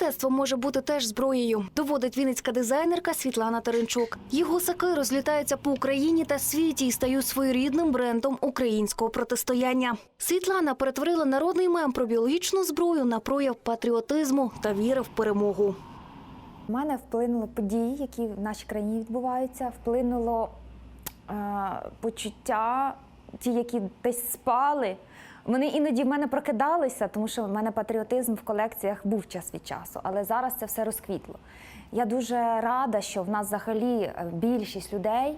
Мистецтво може бути теж зброєю, доводить вінницька дизайнерка Світлана Теренчук. Її гусаки розлітаються по Україні та світі і стають своєрідним брендом українського протистояння. Світлана перетворила народний мем про біологічну зброю на прояв патріотизму та віри в перемогу. У мене вплинули події, які в нашій країні відбуваються, вплинуло е, почуття, ті, які десь спали. Вони іноді в мене прокидалися, тому що в мене патріотизм в колекціях був час від часу, але зараз це все розквітло. Я дуже рада, що в нас взагалі е, більшість людей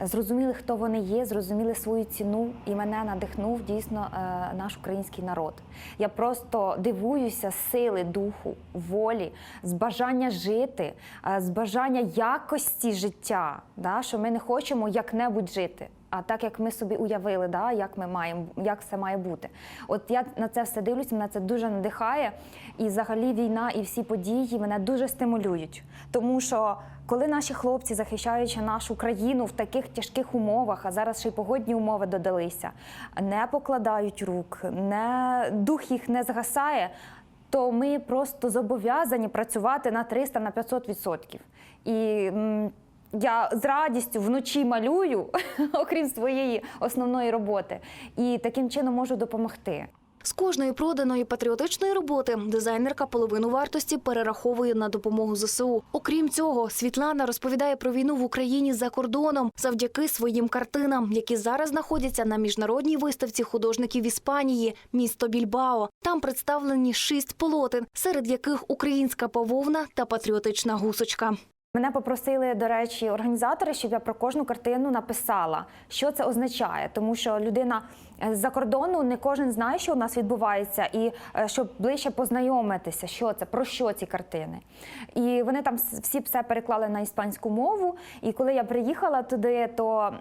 зрозуміли, хто вони є, зрозуміли свою ціну, і мене надихнув дійсно е, наш український народ. Я просто дивуюся сили духу, волі, з бажання жити, е, з бажання якості життя, що ми не хочемо як-небудь жити. А так як ми собі уявили, да, як ми маємо, як це має бути. От я на це все дивлюся, мене це дуже надихає. І взагалі війна і всі події мене дуже стимулюють. Тому що коли наші хлопці, захищаючи нашу країну в таких тяжких умовах, а зараз ще й погодні умови додалися, не покладають рук, не дух їх не згасає. То ми просто зобов'язані працювати на 300 на 500 відсотків. І я з радістю вночі малюю, окрім своєї основної роботи, і таким чином можу допомогти. З кожної проданої патріотичної роботи дизайнерка половину вартості перераховує на допомогу ЗСУ. Окрім цього, Світлана розповідає про війну в Україні за кордоном завдяки своїм картинам, які зараз знаходяться на міжнародній виставці художників Іспанії, місто Більбао. Там представлені шість полотен, серед яких українська павовна та патріотична гусочка. Мене попросили, до речі, організатори, щоб я про кожну картину написала, що це означає, тому що людина е, з-за кордону не кожен знає, що у нас відбувається, і е, щоб ближче познайомитися, що це, про що ці картини. І вони там всі все переклали на іспанську мову. І коли я приїхала туди, то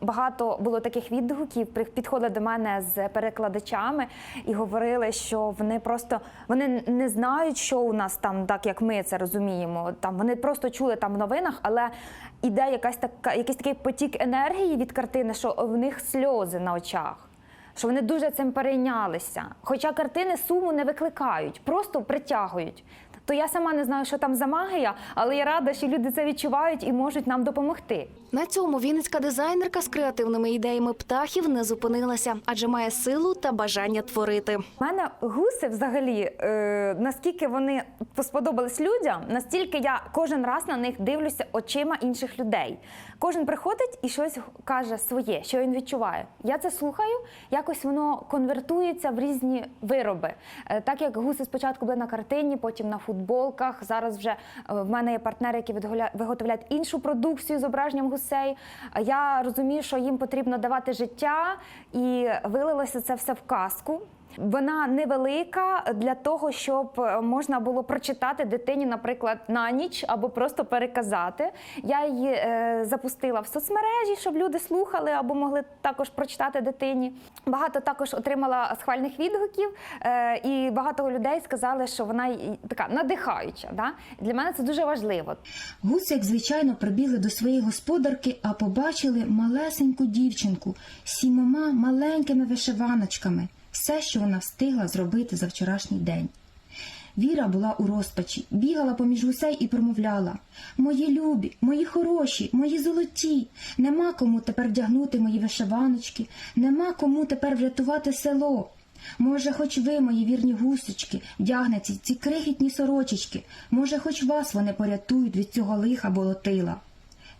багато було таких відгуків. Підходили до мене з перекладачами і говорили, що вони просто вони не знають, що у нас там, так як ми це розуміємо. Там вони просто чули там в новинах, але іде якась така, якийсь такий потік енергії від картини, що в них сльози на очах. Що вони дуже цим перейнялися. Хоча картини суму не викликають, просто притягують. То я сама не знаю, що там за магія, але я рада, що люди це відчувають і можуть нам допомогти. На цьому вінницька дизайнерка з креативними ідеями птахів не зупинилася, адже має силу та бажання творити. У мене гуси взагалі, е, наскільки вони сподобались людям, настільки я кожен раз на них дивлюся очима інших людей. Кожен приходить і щось каже своє, що він відчуває. Я це слухаю, якось воно конвертується в різні вироби. Е, так як гуси спочатку були на картині, потім на футболках. Зараз вже е, в мене є партнери, які виготовляють іншу продукцію з зображенням гусей. Я розумію, що їм потрібно давати життя, і вилилося це все в казку. Вона невелика для того, щоб е, можна було прочитати дитині, наприклад, на ніч або просто переказати. Я її е, запустила в соцмережі, щоб люди слухали або могли також прочитати дитині. Багато також отримала схвальних відгуків, е, і багато людей сказали, що вона така надихаюча. Да? Для мене це дуже важливо. Гуси, як звичайно, прибігли до своєї господарки, а побачили малесеньку дівчинку з сімома маленькими вишиваночками. Все, що вона встигла зробити за вчорашній день. Віра була у розпачі, бігала поміж гусей і промовляла Мої любі, мої хороші, мої золоті. Нема кому тепер вдягнути мої вишиваночки, нема кому тепер врятувати село. Може, хоч ви, мої вірні гусочки, вдягнете ці крихітні сорочечки, може, хоч вас вони порятують від цього лиха болотила.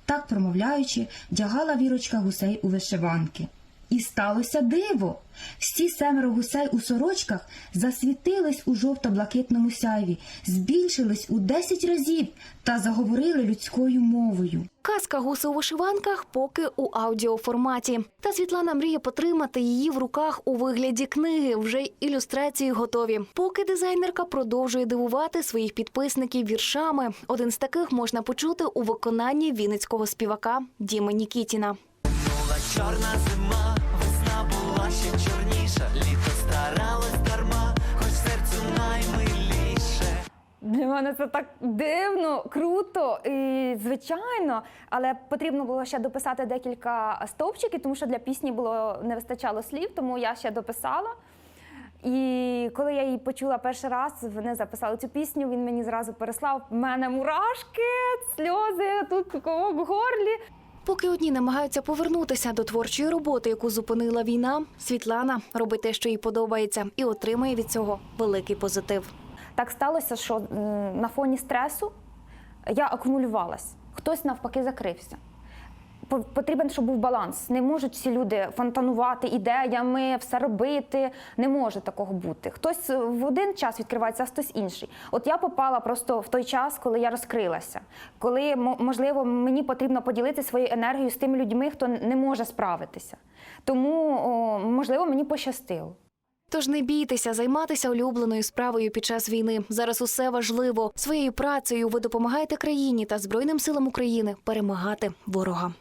Так, промовляючи, вдягала вірочка гусей у вишиванки. І сталося диво. Всі семеро гусей у сорочках засвітились у жовто-блакитному сяйві, збільшились у десять разів та заговорили людською мовою. Казка гуси у вишиванках поки у аудіоформаті. Та Світлана мріє потримати її в руках у вигляді книги. Вже й ілюстрації готові. Поки дизайнерка продовжує дивувати своїх підписників віршами. Один з таких можна почути у виконанні вінницького співака Діми Нікітіна. Чорна зима, весна була ще чорніша, літо старалось дарма, хоч серцю наймиліше. Для мене це так дивно, круто і звичайно, але потрібно було ще дописати декілька стовпчиків, тому що для пісні було не вистачало слів, тому я ще дописала. І коли я її почула перший раз, вони записали цю пісню, він мені зразу переслав. Мене мурашки, сльози, тут в горлі. Поки одні намагаються повернутися до творчої роботи, яку зупинила війна, Світлана робить те, що їй подобається, і отримує від цього великий позитив. Так сталося, що на фоні стресу я акумулювалась. Хтось навпаки закрився. По- Потрібен, щоб був баланс. Не можуть всі люди фонтанувати ідеями, все робити. Не може такого бути. Хтось в один час відкривається, а хтось інший. От я попала просто в той час, коли я розкрилася, коли мо- можливо мені потрібно поділитися своєю енергією з тими людьми, хто не може справитися. Тому можливо мені пощастило. Тож не бійтеся займатися улюбленою справою під час війни. Зараз усе важливо. Своєю працею ви допомагаєте країні та Збройним силам України перемагати ворога.